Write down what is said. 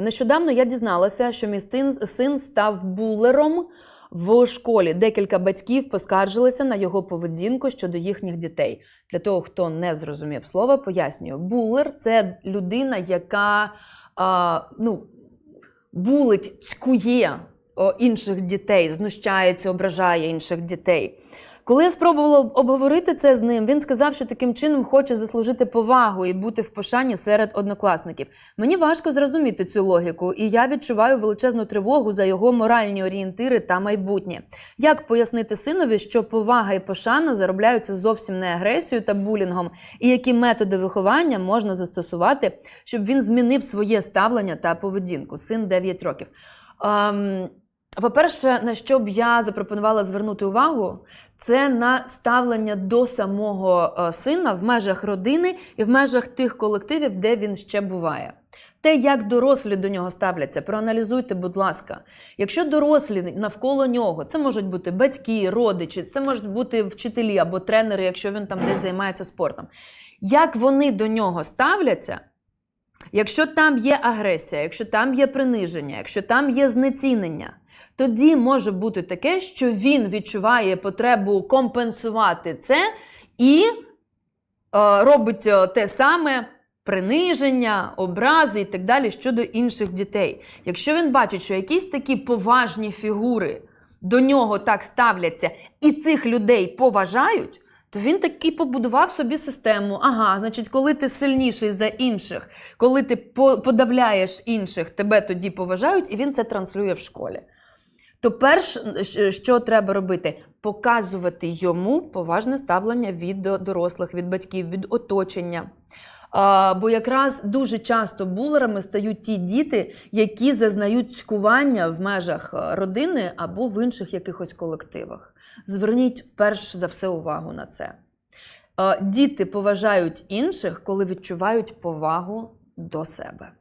Нещодавно я дізналася, що мій син, став булером в школі. Декілька батьків поскаржилися на його поведінку щодо їхніх дітей. Для того, хто не зрозумів слова, пояснюю. Булер це людина, яка а, ну, булить, цькує інших дітей, знущається, ображає інших дітей. Коли я спробувала обговорити це з ним, він сказав, що таким чином хоче заслужити повагу і бути в пошані серед однокласників. Мені важко зрозуміти цю логіку, і я відчуваю величезну тривогу за його моральні орієнтири та майбутнє. Як пояснити синові, що повага і пошана заробляються зовсім не агресією та булінгом, і які методи виховання можна застосувати, щоб він змінив своє ставлення та поведінку? Син 9 років. Ем, по-перше, на що б я запропонувала звернути увагу, це на ставлення до самого е, сина в межах родини і в межах тих колективів, де він ще буває. Те, як дорослі до нього ставляться, проаналізуйте, будь ласка. Якщо дорослі навколо нього, це можуть бути батьки, родичі, це можуть бути вчителі або тренери, якщо він там десь займається спортом. Як вони до нього ставляться, Якщо там є агресія, якщо там є приниження, якщо там є знецінення, тоді може бути таке, що він відчуває потребу компенсувати це і е, робить е, те саме приниження, образи і так далі щодо інших дітей. Якщо він бачить, що якісь такі поважні фігури до нього так ставляться, і цих людей поважають. То він таки побудував собі систему. Ага, значить, коли ти сильніший за інших, коли ти подавляєш інших, тебе тоді поважають, і він це транслює в школі. То перш, що треба робити, показувати йому поважне ставлення від дорослих, від батьків, від оточення. А, бо якраз дуже часто булерами стають ті діти, які зазнають цькування в межах е, родини або в інших якихось колективах. Зверніть вперш за все увагу на це. Е, Діти поважають інших, коли відчувають повагу до себе.